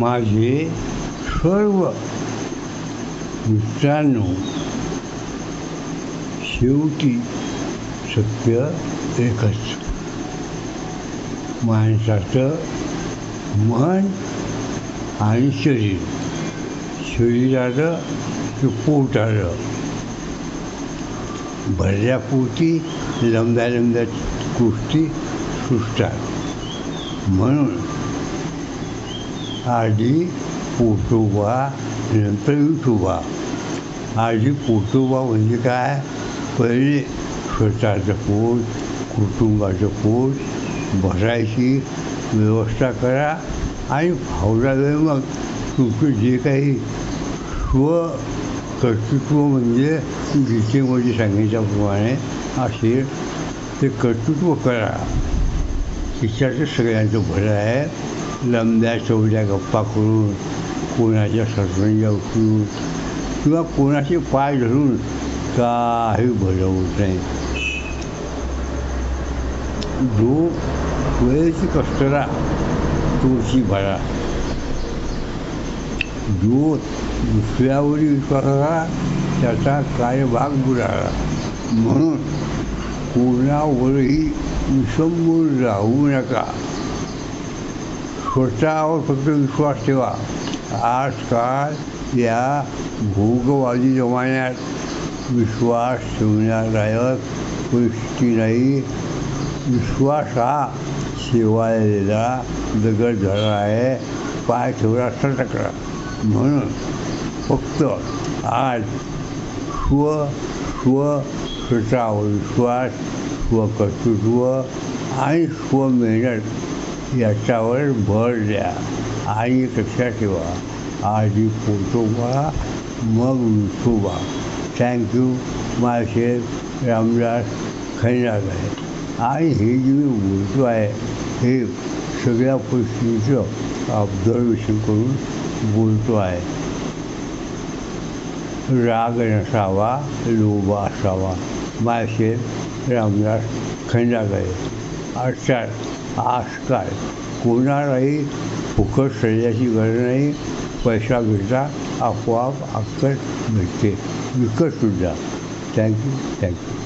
माझे सर्व मित्रांनो शेवटी सत्य एकच. माणसाचं मन आणि शरीर. शरीराचं ते पोट आलं भरल्या लंब्या लंब्या गोष्टी सुचतात. म्हणून आधी पोटोबा नंतर विठोबा आधी पोटोबा म्हणजे काय? पहिले स्वतःचं पोट कुटुंबाचं पोट भरायची व्यवस्था करा आणि फावला वेळ मग. तुमचं जे काही स्व कर्तृत्व म्हणजे गीतेमध्ये सांगितल्याप्रमाणे असेल ते कर्तृत्व करा. तिच्याचं सगळ्यांचं भलं आहे. लंब्या चवड्या गप्पा करून कोणाच्या सत्संग्या उठून किंवा कोणाचे पाय धरून काही भलं होत नाही जो वेळेची कष्टरा तुळशी भरा जो दुसऱ्यावरील विश्वासाला त्याचा काय भाग बुडाला म्हणून कोणावरही विसंबून राहू नका स्वतःवर फक्त विश्वास ठेवा आजकाल या भोगवादी जमान्यात विश्वास ठेवण्यादायक गोष्टी नाही विश्वास हा शेवाळलेला दगड झाला आहे पाय ठेवला सटकला म्हणून फक्त आज स्व स्व स्वतःवर विश्वास स्वकर्तृत्व आणि स्वमेहनत याच्यावर भर द्या. आणि कक्षा ठेवा? आधी पोटोबा मग विठोबा थँक्यू माळशेर रामदास खैनार आणि हे जे मी बोलतो आहे हे सगळ्या परिस्थितीचं ऑब्झर्वेशन करून बोलतो आहे. राग नसावा लोबा असावा माळशेर रामदास खंडागळे अर्थात आजकाल कोणालाही फुकट शरीराची गरज नाही पैसा घेता आपोआप अक्कल भेटते विकतसुद्धा थँक्यू थँक्यू